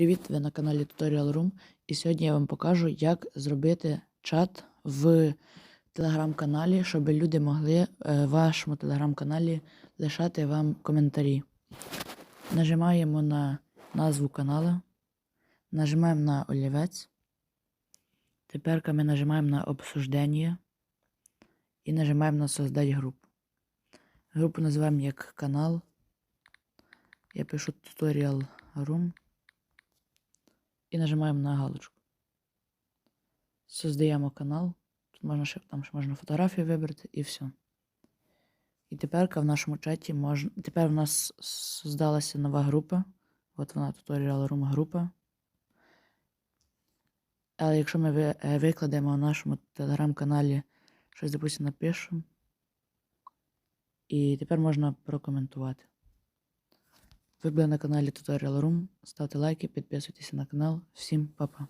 Привіт! Ви на каналі Tutorial Room. І сьогодні я вам покажу, як зробити чат в телеграм-каналі, щоб люди могли е, в вашому телеграм-каналі лишати вам коментарі. Нажимаємо на назву каналу, нажимаємо на олівець. Тепер ми нажимаємо на обсуждення і нажимаємо на создать групу. Групу називаємо як канал. Я пишу Tutorial Room і нажимаємо на галочку. Создаємо канал. Тут можна ще там ще можна фотографію вибрати і все. І тепер в нашому чаті можна. Тепер в нас создалася нова група. От вона Tutorial Room група. Але якщо ми е, викладемо в нашому телеграм-каналі щось, допустимо, напишемо. І тепер можна прокоментувати. Ви були на каналі Tutorial Room. Ставте лайки, підписуйтесь на канал. Всім па-па.